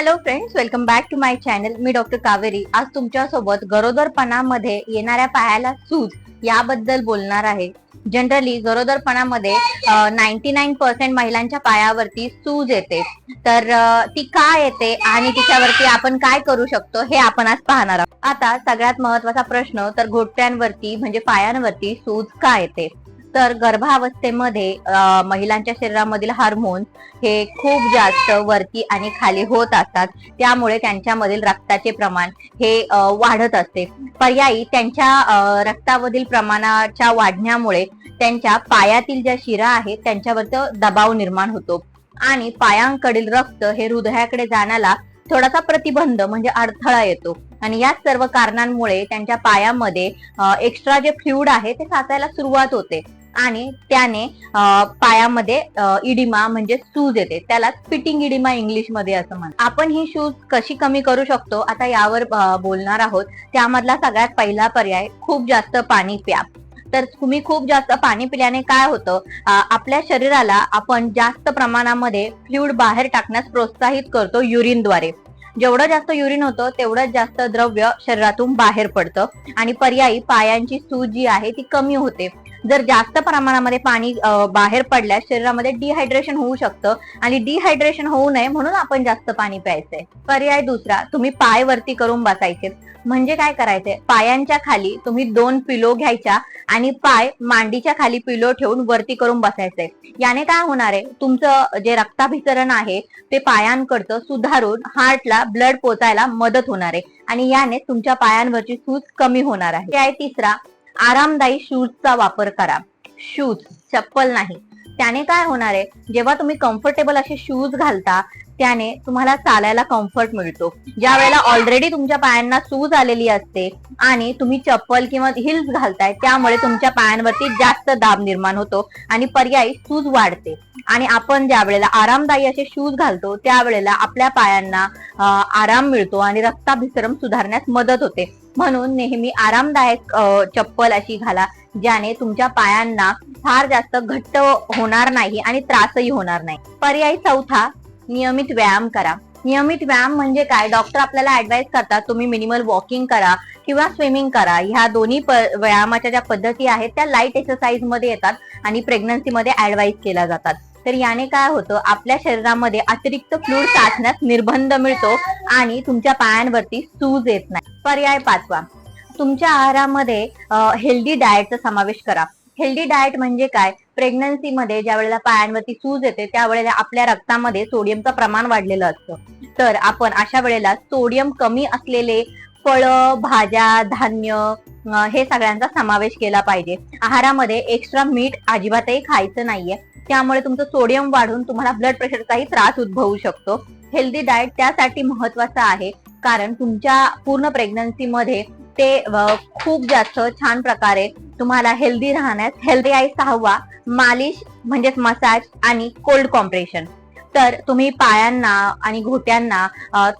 Hello friends welcome back to my channel me doctor Kaveri. आज तुमच्यासोबत गरोदरपणामध्ये येणाऱ्या पायाला सूज याबद्दल बोलणार आहे. जनरली गरोदरपणामध्ये नाईन्टी नाईन पर्सेंट महिलांच्या पायावरती सूज येते. तर ती का येते आणि तिच्यावरती आपण काय करू शकतो हे आपण आज पाहणार आहोत. आता सगळ्यात महत्त्वाचा प्रश्न तर घोट्यांवरती म्हणजे पायांवरती सूज का येते? तर गर्भावस्थेमध्ये महिलांच्या शरीरामधील हार्मोन्स हे खूप जास्त वरती आणि खाली होत असतात. त्यामुळे त्यांच्यामधील रक्ताचे प्रमाण हे वाढत असते. पर्यायी त्यांच्या रक्तामधील प्रमाणाच्या वाढण्यामुळे त्यांच्या पायातील ज्या शिरा आहेत त्यांच्यावरती दबाव निर्माण होतो. आणि पायांकडील रक्त हे हृदयाकडे जाण्याला थोडासा प्रतिबंध म्हणजे अडथळा येतो. आणि या सर्व कारणांमुळे त्यांच्या पायामध्ये एक्स्ट्रा जे फ्ल्युड आहे ते साचायला सुरुवात होते. आणि त्याने पायामध्ये इडिमा म्हणजे सूज येते. त्याला फिटिंग इडिमा इंग्लिशमध्ये असं म्हणतात. आपण ही शूज कशी कमी करू शकतो? आता यावर बोलणार आहोत. त्यामधला सगळ्यात पहिला पर्याय खूप जास्त पाणी प्या. तर तुम्ही खूप जास्त पाणी पिल्याने काय होतं? आपल्या शरीराला आपण जास्त प्रमाणामध्ये फ्लुइड बाहेर टाकण्यास प्रोत्साहित करतो युरिनद्वारे जेवढं जास्त युरिन होतं तेवढंच जास्त द्रव्य शरीरातून बाहेर पडतं. आणि पर्यायी पायांची सूज जी आहे ती कमी होते. जर जास्त प्रमाणामध्ये पाणी बाहेर पडल्यास शरीरामध्ये डिहायड्रेशन होऊ शकतं आणि डिहायड्रेशन होऊ नये म्हणून आपण जास्त पाणी प्यायचंय. पर्याय दुसरा तुम्ही पाय वरती करून बसायचे. म्हणजे काय करायचंय? पायांच्या खाली तुम्ही दोन पिलो घ्यायच्या आणि पाय मांडीच्या खाली पिलो ठेवून वरती करून बसायचंय. याने काय होणार आहे? तुमचं जे रक्ताभिसरण आहे ते पायांकडचं सुधारून हार्टला ब्लड पोचायला मदत होणार आहे आणि याने तुमच्या पायांवरची सूज कमी होणार आहे. तिसरा आरामदायी शूजचा वापर करा. शूज चप्पल नाही. त्याने काय होणार आहे? जेव्हा तुम्ही कम्फर्टेबल असे शूज घालता त्याने तुम्हाला चालायला कम्फर्ट मिळतो. ज्या वेळेला ऑलरेडी तुमच्या पायांना सूज आलेली असते आणि तुम्ही चप्पल किंवा हिल्स घालताय त्यामुळे तुमच्या पायांवरती जास्त दाब निर्माण होतो आणि पर्यायी सूज वाढते. आणि आपण ज्या वेळेला आरामदायी असे शूज घालतो त्यावेळेला आपल्या पायांना आराम मिळतो आणि रक्ताभिसरम सुधारण्यास मदत होते. म्हणून नेहमी आरामदायक चप्पल अशी घाला ज्याने तुमच्या पायांना फार जास्त घट्ट होणार नाही आणि त्रासही होणार नाही. पर्याय चौथा नियमित व्यायाम करा. नियमित व्यायाम म्हणजे काय? डॉक्टर आपल्याला ऍडवाइस करतात तुम्ही मिनिमल वॉकिंग करा किंवा स्विमिंग करा. ह्या दोन्ही व्यायामाच्या ज्या पद्धती आहेत त्या लाइट एक्सरसाइजमध्ये येतात आणि प्रेग्नन्सीमध्ये ऍडवाइस केल्या जातात. तर याने काय होतं आपल्या शरीरामध्ये अतिरिक्त फ्लूड साठण्यास निर्बंध मिळतो आणि तुमच्या पायांवरती सूज येत नाही. पर्याय पाचवा. तुमच्या आहारामध्ये हेल्दी डाएटचा समावेश करा. हेल्दी डाएट म्हणजे काय? प्रेग्नन्सीमध्ये ज्या वेळेला पायांवरती सूज येते त्यावेळेला आपल्या रक्तामध्ये सोडियमचं प्रमाण वाढलेलं असतं. तर आपण अशा वेळेला सोडियम कमी असलेले फळं भाज्या धान्य हे सगळ्यांचा समावेश केला पाहिजे. आहारामध्ये एक्स्ट्रा मीठ अजिबातही खायचं नाहीये. त्यामुळे तुमचं सोडियम वाढून तुम्हाला ब्लड प्रेशरचाही त्रास उद्भवू शकतो. हेल्दी डाएट त्यासाठी महत्वाचं आहे. कारण तुमच्या पूर्ण प्रेग्नन्सीमध्ये ते खूप जास्त छान प्रकारे तुम्हाला हेल्दी राहण्यास हेल्दी आहे सहावा मालिश म्हणजेच मसाज आणि कोल्ड कॉम्प्रेशन तर तुम्ही पायांना आणि घोट्यांना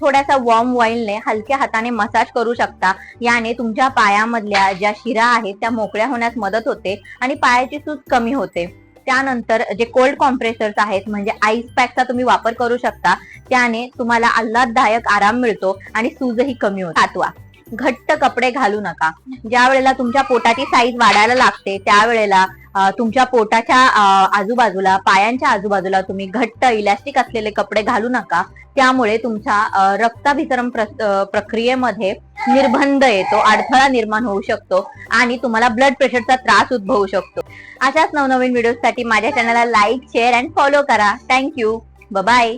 थोड्यासा वॉर्म ऑइलने हलक्या हाताने मसाज करू शकता. याने तुमच्या पायामधल्या ज्या शिरा आहेत त्या मोकळ्या होण्यास मदत होते आणि पायाची सूज कमी होते. त्यानंतर जे कोल्ड कॉम्प्रेसर्स आहेत म्हणजे आईस पॅकचा तुम्ही वापर करू शकता त्याने तुम्हाला आल्हाददायक आराम मिळतो आणि सूजही कमी होतो. सातवा घट्ट कपडे घालू नका. ज्या वेळेला तुमच्या पोटाची साईज वाढायला लागते त्यावेळेला तुमच्या पोटाच्या आजूबाजूला पायांच्या आजूबाजूला तुम्ही घट्ट इलॅस्टिक असलेले कपडे घालू नका. त्यामुळे तुमच्या अं, रक्ताभिसरण प्रक्रियेमध्ये निर्बंध येतो अडथळा निर्माण होऊ शकतो आणि तुम्हाला ब्लड प्रेशरचा त्रास उद्भवू शकतो. अशाच नवनवीन व्हिडिओसाठी माझ्या चॅनलला लाईक शेअर अँड फॉलो करा. Thank you bye